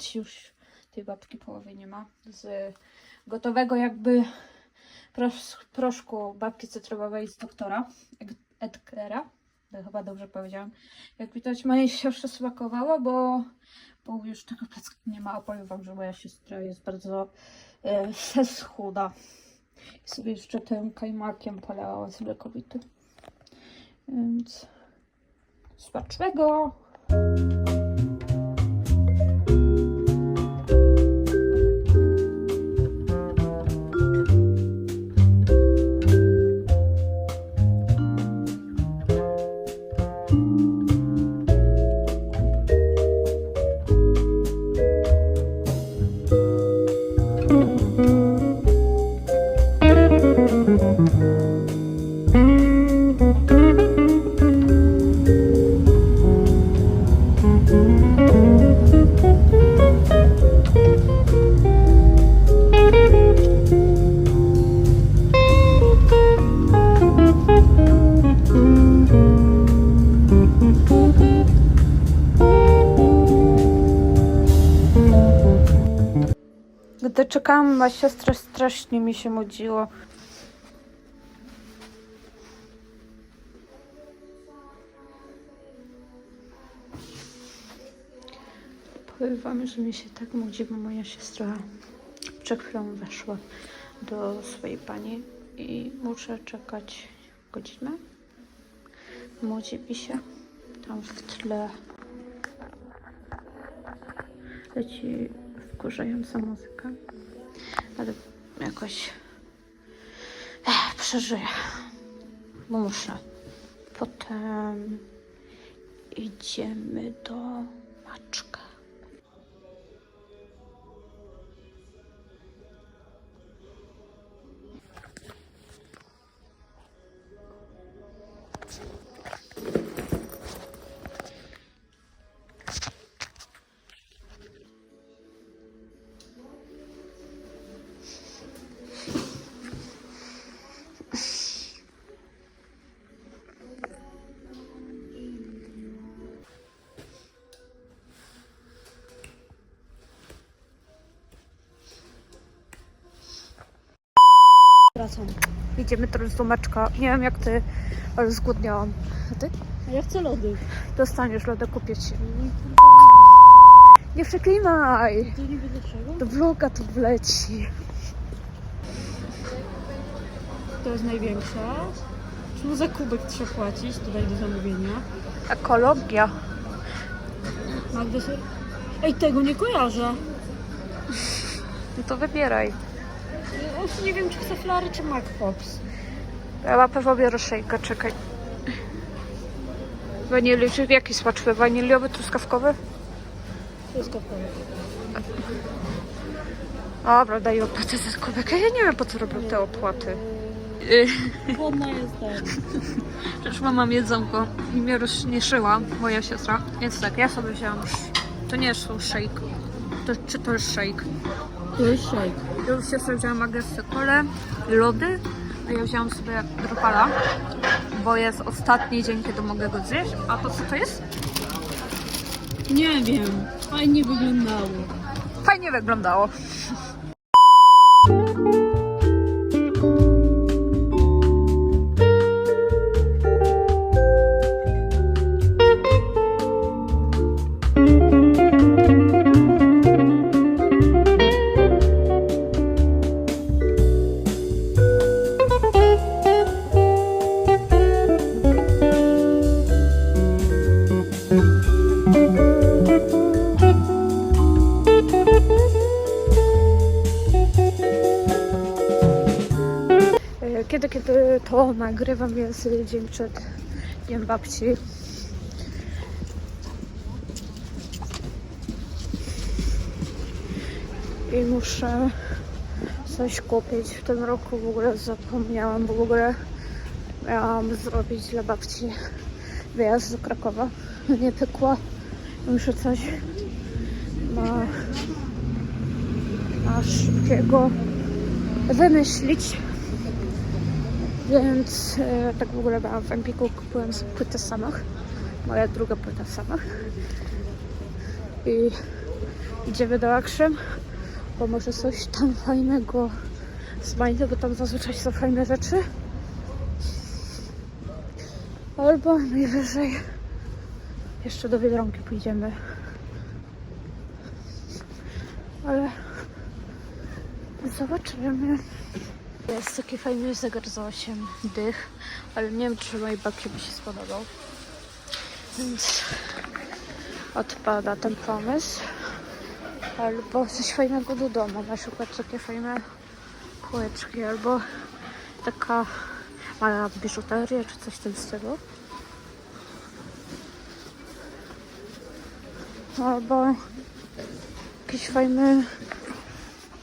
Widać już tej babki połowy nie ma. Z gotowego jakby prosz, proszku babki cytrynowej z doktora Ed- Edgera. To Chyba dobrze powiedziałam. Jak widać mojej siostrze smakowało, bo, bo już tego placka nie ma. A powiem wam, że moja siostra jest bardzo e, chuda. I sobie jeszcze tym kajmakiem polała z lekowitym. Więc smacznego! Gdy czekałam na siostrę, strasznie mi się nudziło. Powiem wam, że mi się tak nudzi, bo moja siostra przed chwilą weszła do swojej pani i muszę czekać godzinę. Nudzi mi się. Tam w tle leci wkurzająca muzyka, ale jakoś Ech, przeżyję, bo muszę. Potem idziemy do Maczka. Idziemy teraz do Maczka. Nie wiem jak ty, ale zgłodniałam. A ty? A ja chcę lody. Dostaniesz lodę, kupię ci. Nie przeklinaj! Dlaczego? Do vloga tu wleci. To jest największa. Czemu za kubek trzeba płacić? Dodaj do zamówienia. Ekologia. Magda ser... Ej, tego nie kojarzę. No to wybieraj. Już nie wiem, czy chcę flary, czy Mac Pops. Ja na pewno biorę szejka, czekaj. Wanili, czy jaki smaczny? Waniliowy, truskawkowy? Kawałek. Dobra, daj opłatę za kubek. Ja nie wiem po co robią te opłaty. Chłodna jest tak. Przecież mam jedzonko i mnie rozśmieszyła moja siostra. Więc tak, ja sobie wzięłam. sz- To nie jest shake. To, czy to jest shake? Ja już siostra wzięłam magnesę kole, lody, a ja wzięłam sobie drupala, bo jest ostatni dzień, kiedy mogę go zjeść. A to co to jest? Nie wiem. Fajnie wyglądało. Fajnie wyglądało. E, Kiedy, kiedy to nagrywam, jest dzień przed Dniem Babci. I muszę coś kupić. W tym roku w ogóle zapomniałam, bo w ogóle miałam zrobić dla babci wyjazd do Krakowa. Nie pykła. Muszę coś na, na szybkiego wymyślić. Więc e, tak w ogóle byłam w Empiku, kupiłam sobie płytę samych. Moja druga płyta samych. i idziemy do Akrem, bo może coś tam fajnego znajdę, bo tam zazwyczaj są fajne rzeczy. Albo najwyżej jeszcze do Biedronki pójdziemy. Ale zobaczymy. Jest taki fajny zegar za 8 dych, ale nie wiem, czy mojej babci by się spodobał. Więc odpada ten pomysł. Albo coś fajnego do domu, na przykład takie fajne kółeczki, albo taka mała biżuteria, czy coś w tym stylu. Albo jakiś fajny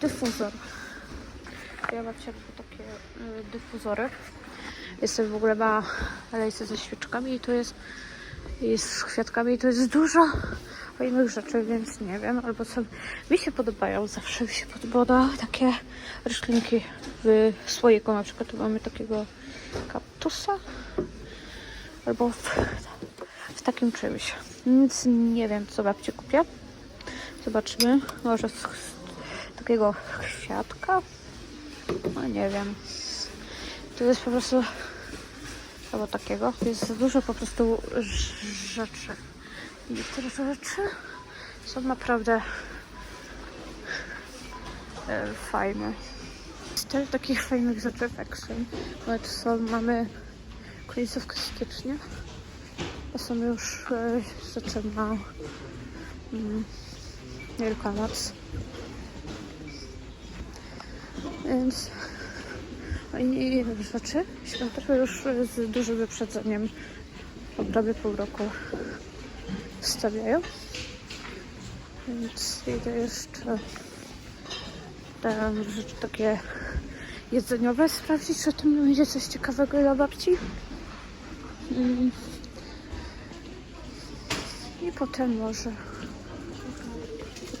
dyfuzor. Ja babcia dyfuzory. Jestem w ogóle ma lejce ze świeczkami i tu jest i z kwiatkami i tu jest dużo fajnych rzeczy, więc nie wiem, albo co mi się podobają, zawsze mi się podobało takie roślinki w słoiku, na przykład tu mamy takiego kaktusa albo w, w takim czymś, więc nie wiem, co babci kupię. Zobaczymy, może z, z takiego kwiatka, no nie wiem. To jest po prostu albo takiego. Jest za dużo po prostu rzeczy. I niektóre rzeczy są naprawdę e, fajne. Tyle takich fajnych w Action. No to są, mamy końcówkę stycznia. To są już e, rzeczy na mm, Wielkanoc. Więc oni rzeczy świąteczne już z dużym wyprzedzeniem po prawie pół roku wstawiają. Więc idę jeszcze te rzeczy takie jedzeniowe sprawdzić, czy tam będzie coś ciekawego dla babci. Mm. I potem może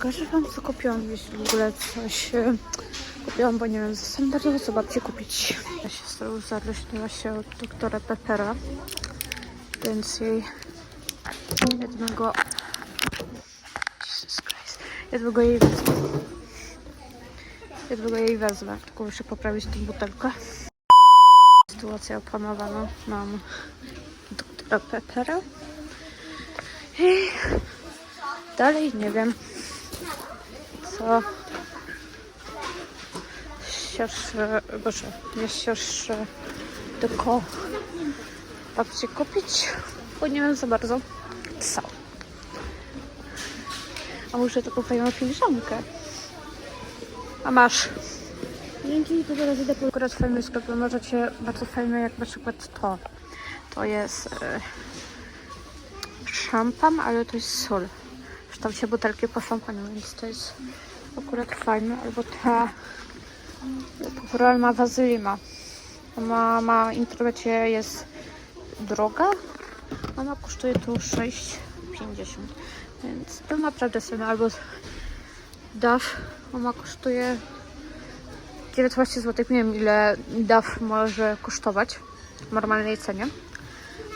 pokażę wam co kupiłam, jeśli w ogóle coś e, kupiłam, bo nie wiem, zastanawiam się co babci kupić. Ja siostra uzależniła się od doktora Peppera, więc jej jednego Jesus Christ, jednego jej wezmę. Jednego jej wezmę, tylko muszę poprawić tę butelkę. Sytuacja opanowana, mam doktora Peppera. I dalej nie wiem, co siostrze, boże, nie siostrze, tylko babci kupić, bo nie wiem za bardzo co. A może taką fajną filiżankę? A masz. Dzięki, to teraz idę po... Akurat fajny sklep, bo możecie, bardzo fajne jak na przykład to. To jest e, szampan, ale to jest sól. Tam się butelki po szampaniu, więc to jest akurat fajne. Albo ta popularna wazylina. Ona ma w internecie jest droga. Ona kosztuje tu 6,50. Więc to naprawdę sobie albo DAF. Ona kosztuje 19 zł. Nie wiem ile DAF może kosztować w normalnej cenie,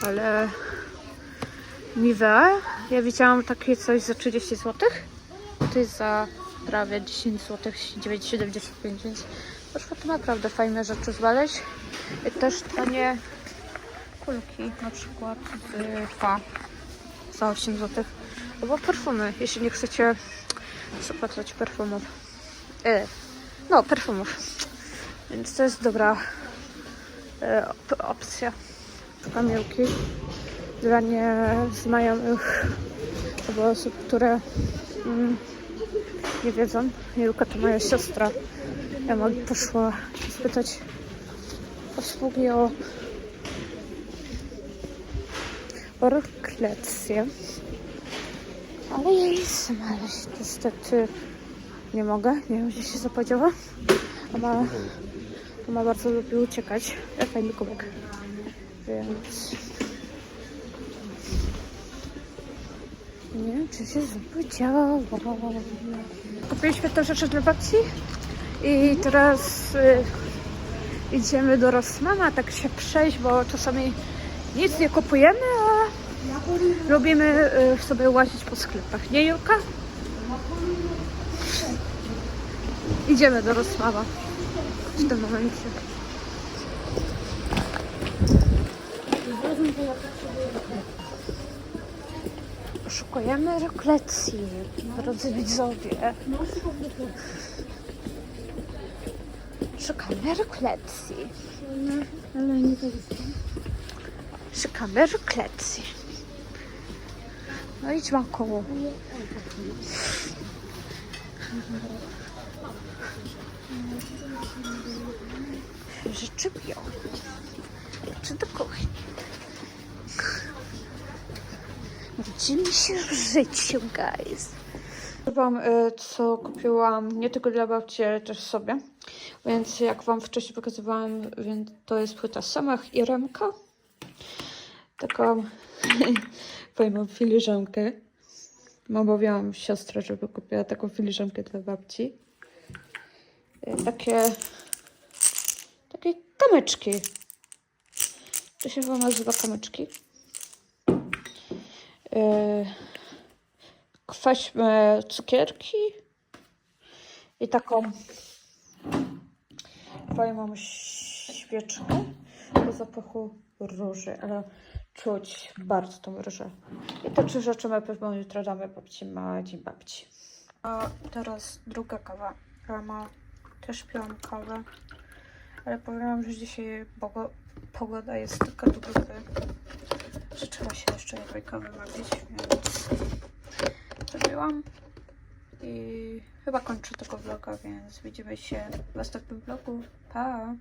ale Nivea, ja widziałam takie coś za 30 zł. To jest za prawie 10 zł, 9,75, więc można tu naprawdę fajne rzeczy znaleźć. I też tanie kulki, na przykład y, dwa za 8 zł. Albo perfumy, jeśli nie chcecie zapłacać perfumów. E, no, perfumów. Więc to jest dobra e, op opcja. Kamilki dla nieznajomych albo osób, które mm, nie wiedzą. Milka to moja siostra. Ja mam poszła spytać usługi o orklecję. Ale jej znaleźć niestety nie mogę. Nie wiem, gdzie się zapodziała. Ona, ona bardzo lubi uciekać. Ja fajny kubek. Więc... Nie wiem, czy się zapodziała. Kupiliśmy te rzeczy dla babci. I teraz y, idziemy do Rossmana, tak się przejść, bo czasami nic nie kupujemy, a lubimy y, sobie łazić po sklepach, nie Julka? Idziemy do Rosława w tym momencie. Szukujemy reklecji, drodzy widzowie. Szukamy reklecji. Szukamy reklecji. No idź koło. Rzeczy biją. Czy do kuchni? Widzimy się w życiu, guys. Wam, y, co kupiłam nie tylko dla babci, ale też sobie. Więc jak wam wcześniej pokazywałam, więc to jest płyta Samach i Remka. Taką powiem filiżankę. Omawiałam siostrę, żeby kupiła taką filiżankę dla babci. Y, Takie takie kamyczki. To się chyba nazywa kamyczki. Yy, Weźmy cukierki i taką pojmą świeczkę o zapachu róży, ale czuć bardzo tą różę. I te trzy rzeczy my pewno jutro damy babci na dzień babci. A teraz druga kawa. Rama też piłam kawę, ale powiem że dzisiaj pogoda jest taka do trzeba się jeszcze kawy napić, więc zrobiłam. I chyba kończę tego vloga, więc widzimy się w następnym vlogu. Pa!